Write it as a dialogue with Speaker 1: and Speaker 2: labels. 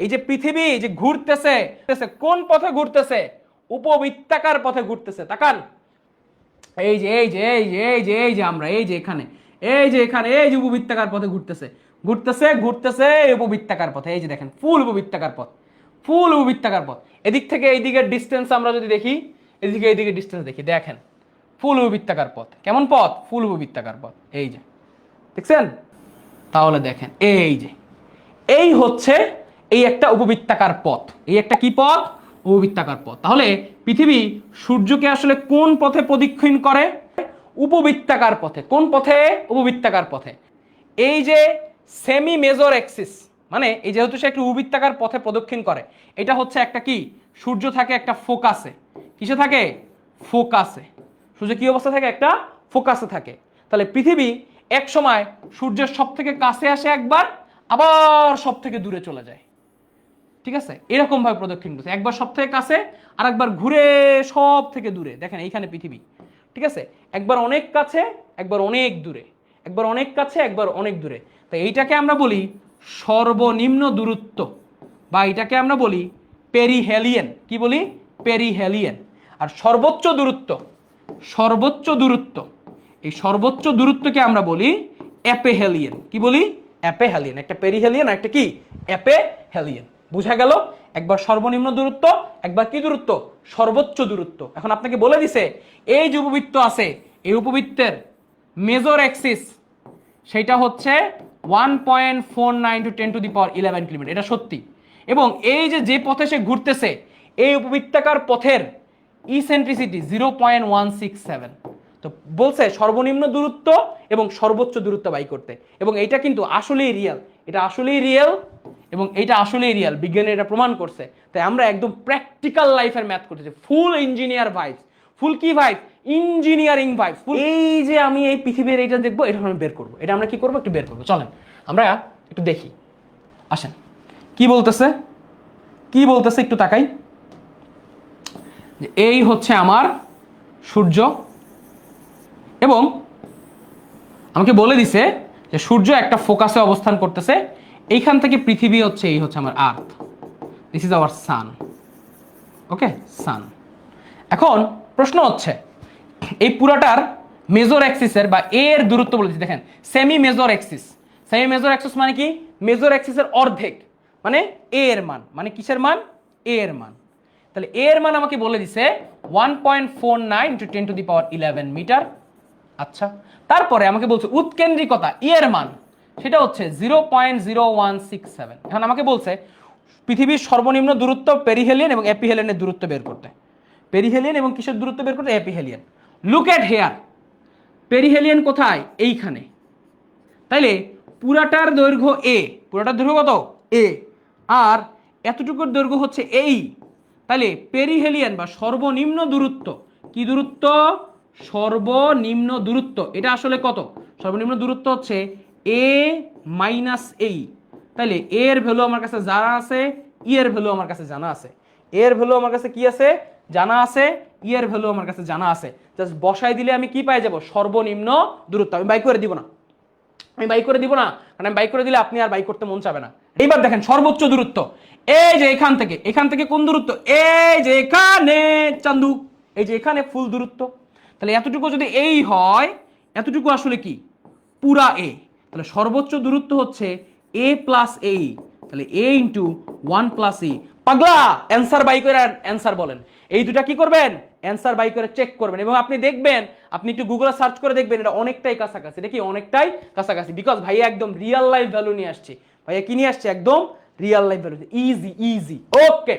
Speaker 1: এই যে পৃথিবী যে ঘুরতেছে কোন পথে ঘুরতেছে? উপবৃত্তাকার পথে ঘুরতেছে। তাকান। এই যে এই যে এই যে এই যে এই যে আমরা, এই যে এখানে, এই যে এখানে, এই যে উপবৃত্তাকার পথে ঘুরতেছে। ঘুরতেছে ঘুরতেছে উপবৃত্তাকার পথে। এই যে দেখেন, ফুল উপবৃত্তাকার পথ, ফুল উপবৃত্তাকার পথ। এদিক থেকে এই দিকের ডিস্টেন্স আমরা যদি দেখি, এদিকে এই দিকে ডিস্টেন্স দেখি, দেখেন, ফুল উপবৃত্তাকার পথ। কেমন পথ? ফুল উপবৃত্তাকার পথ। এই যে, দেখছেন? তাহলে দেখেন, এই যে, এই হচ্ছে এই একটা উপবৃত্তাকার পথ। এই একটা কি পথ? উপবৃত্তাকার পথ। তাহলে পৃথিবী সূর্যকে আসলে কোন পথে প্রদক্ষিণ করে? উপবৃত্তাকার পথে। কোন পথে? উপবৃত্তাকার পথে। এই যে সেমি মেজর এক্সিস মানে এই যেহেতু সে একটি উপবৃত্তাকার পথে প্রদক্ষিণ করে, এটা হচ্ছে একটা কি? সূর্য থাকে একটা ফোকাসে কিসে থাকে? ফোকাসে সূর্য কি অবস্থা থাকে? একটা ফোকাসে থাকে। তাহলে পৃথিবী এক সময় সূর্যের সব থেকে কাছে আসে একবার, আবার সব থেকে দূরে চলে যায়। ঠিক আছে? এরকম ভাবে প্রদক্ষিণ করছে। একবার সব থেকে কাছে আর একবার ঘুরে সব থেকে দূরে। দেখেন এইখানে পৃথিবী। ঠিক আছে? একবার অনেক কাছে, একবার অনেক দূরে। একবার অনেক কাছে, একবার অনেক দূরে। তো এইটাকে আমরা বলি সর্বনিম্ন দূরত্ব বা এটাকে আমরা বলি পেরিহেলিয়ান। কি বলি? পেরিহেলিয়েন। আর সর্বোচ্চ দূরত্ব সর্বোচ্চ দূরত্ব, এই সর্বোচ্চ দূরত্বকে আমরা বলি অ্যাপেহেলিয়ান। কি বলি? অ্যাপেহেলিয়ান। একটা পেরিহেলিয়ান একটা কি? অ্যাপেহেলিয়ান। বুঝা গেল? একবার সর্বনিম্ন দূরত্ব, একবার কি দূরত্ব? সর্বোচ্চ দূরত্ব। এখন আপনাকে বলে দিছে, এই যে উপবৃত্ত আছে, এই উপবৃত্তের মেজর অ্যাক্সিস সেটা হচ্ছে one point four nine two ten to the power eleven kilometre. এটা সত্যি। এবং এই যে যে পথে সে ঘুরতেছে, এই উপবৃত্তাকার পথের eccentricity zero point one six seven তো বলছে, সর্বনিম্ন দূরত্ব এবং সর্বোচ্চ দূরত্ব বাই করতে। এবং এটা কিন্তু আসলেই রিয়েল এটা আসলেই রিয়েল এবং এটা আসলেই রিয়েল বিজ্ঞানী এটা প্রমাণ করছে। তাই আমরা একদম প্র্যাকটিক্যাল লাইফের ম্যাথ করতেছি। ফুল ইঞ্জিনিয়ার ভাইবস ফুল কি ভাইব ইঞ্জিনিয়ারিং ভাইব ফুল এই যে আমি এই পৃথিবীর এটা দেখব, এটা আমি বের করব। এটা আমরা কি করব? একটু বের করব। চলেন, আমরা একটু দেখি। আসেন। কি বলতেছে? কি বলতেছে? একটু তাকাই। এই হচ্ছে আমার সূর্য এবং আমাকে বলে দিছে যে সূর্য একটা ফোকাসে অবস্থান করতেছে। এইখান থেকে পৃথিবী হচ্ছে, এই হচ্ছে আমার earth this is our sun okay sun এখন প্রশ্ন হচ্ছে, এই পুরাটার মেজর অ্যাক্সিসের বা এর দূরত্ব বলেছি, দেখেন semi major axis semi major axis মানে কি? মেজর অ্যাক্সিসের অর্ধেক মানে এ এর মান মানে কিসের মান? এ এর মান. তাহলে এ এর মান আমাকে বলে দিছে one point four nine two ten to the power eleven metre আচ্ছা তারপরে আমাকে বলছে উৎকেন্দ্রিকতা ই এর মান। সেটা হচ্ছে zero point zero one six seven. এখন আমাকে বলছে, পৃথিবীর সর্বনিম্ন দূরত্ব পেরিহেলিয়ান এবং অ্যাপিহেলিয়ানের দূরত্ব বের করতে। পেরিহেলিয়ান এবং কিসের দূরত্ব বের করতে? Aphelion look at hair perihelion কোথায়? এইখানে। তাইলে পুরাটার দৈর্ঘ্য এ পুরাটার দৈর্ঘ্য কত? এ আর এতটুকুর দৈর্ঘ্য হচ্ছে এই। তাহলে পেরিহেলিয়ান বা সর্বনিম্ন দূরত্ব, কি দূরত্ব? সর্বনিম্ন দূরত্ব। এটা আসলে কত? সর্বনিম্ন দূরত্ব হচ্ছে এ মাইনাস এই তাহলে এর ভ্যালু আমার কাছে জানা আছে ই এর ভ্যালু আমার কাছে জানা আছে। এর ভ্যালু আমার কাছে কি আছে? জানা আছে। ই এর ভ্যালু আমার কাছে জানা আছে। জাস্ট বসাই দিলে আমি কি পাই যাব? সর্বনিম্ন দূরত্ব। আমি বাই করে দিব না। আমি বাই করে দিব না। কারণ আমি বাই করে দিলে আপনি আর বাই করতে মন চাবে না। এইবার দেখেন, সর্বোচ্চ দূরত্ব। এই যে এখান থেকে এখান থেকে কোন দূরত্ব? এই যে এখানে, চান্দু। এই যে এখানে ফুল দূরত্ব। তাহলে এতটুকু যদি এই হয়, এতটুকু আসলে কি? পুরা এ তাহলে সর্বোচ্চ দূরত্ব হচ্ছে এ প্লাস এ তাহলে A into one plus E পাগলা অ্যান্সার বাই করে অ্যান্সার বলেন। এই দুটা কি করবেন? অ্যান্সার বাই করে চেক করবেন। এবং আপনি দেখবেন, আপনি একটু গুগলে সার্চ করে দেখবেন, এটা অনেকটাই কাছাকাছি। কি অনেকটাই কাছাকাছি? বিকজ ভাইয়া একদম রিয়েল লাইফ ভ্যালু নিয়ে আসছে। ভাইয়া কি নিয়ে আসছে? একদম real life value easy easy okay